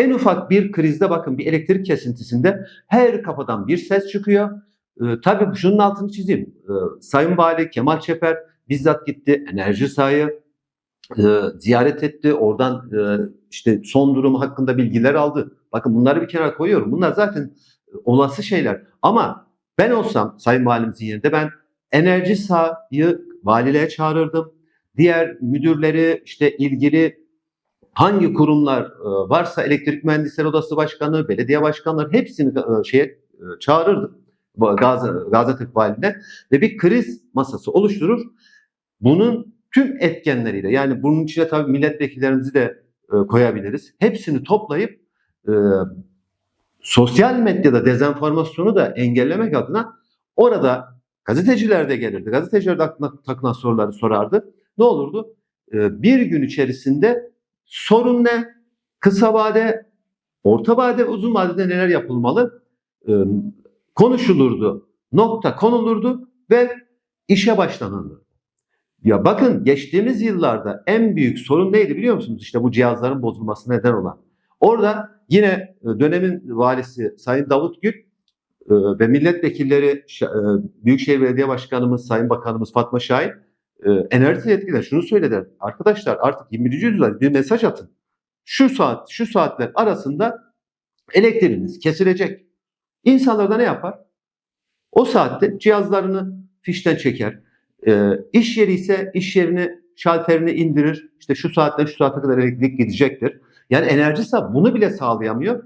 En ufak bir krizde bakın bir elektrik kesintisinde her kapıdan bir ses çıkıyor. Ee, tabii şunun altını çizeyim. Ee, Sayın Vali Kemal Çeper bizzat gitti enerji sahayı e, ziyaret etti. Oradan e, işte son durumu hakkında bilgiler aldı. Bakın bunları bir kenara koyuyorum. Bunlar zaten e, olası şeyler. Ama ben olsam Sayın Valimizin yerinde ben enerji sahayı valiliğe çağırırdım. Diğer müdürleri işte ilgili hangi kurumlar e, varsa elektrik mühendisleri odası başkanı, belediye başkanları hepsini e, şeye e, çağırırdım. Gazi- Gaziantep valiliğine ve bir kriz masası oluşturur. Bunun tüm etkenleriyle yani bunun içine tabii milletvekillerimizi de koyabiliriz. Hepsini toplayıp e, sosyal medyada dezenformasyonu da engellemek adına orada gazeteciler de gelirdi. Gazeteciler de aklına takılan soruları sorardı. Ne olurdu? Bir gün içerisinde sorun ne? Kısa vade, orta vade, uzun vadede neler yapılmalı? E, konuşulurdu. Nokta konulurdu ve işe başlanırdı. Ya bakın geçtiğimiz yıllarda en büyük sorun neydi biliyor musunuz? İşte bu cihazların bozulmasına neden olan. Orada yine e, dönemin valisi Sayın Davut Gül e, ve milletvekilleri e, Büyükşehir Belediye Başkanımız Sayın Bakanımız Fatma Şahin e, enerji yetkililer şunu söylediler. Arkadaşlar artık 21. yüzyılda bir mesaj atın. Şu saat, şu saatler arasında elektriğiniz kesilecek. İnsanlar da ne yapar? O saatte cihazlarını fişten çeker. E, iş yeri ise iş yerini şalterini indirir. İşte şu saatten şu saate kadar elektrik gidecektir. Yani enerji bunu bile sağlayamıyor.